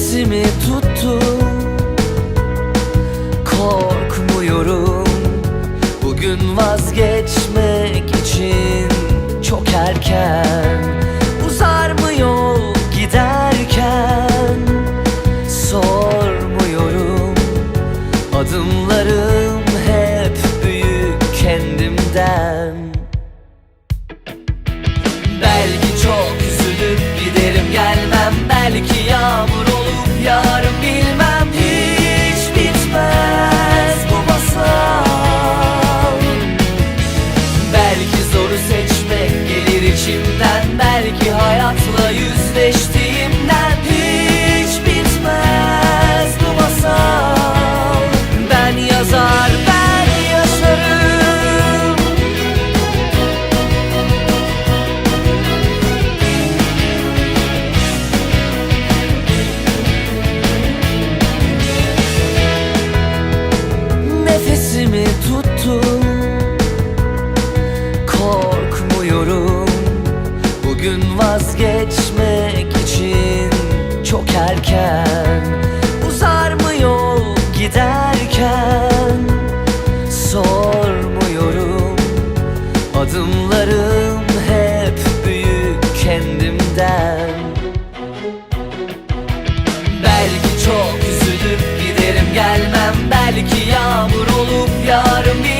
nefesimi tuttu Korkmuyorum Bugün vazgeçmek için. Çok erken Belki yağmur olup yağarım bilmem Korkmuyorum Bugün vazgeçmek için çok erken. Uzar mı yol giderken? Sormuyorum. Adımlarım hep büyük kendimden. Belki çok üzülüp giderim gelmem. Belki yağmur olup yağarım bir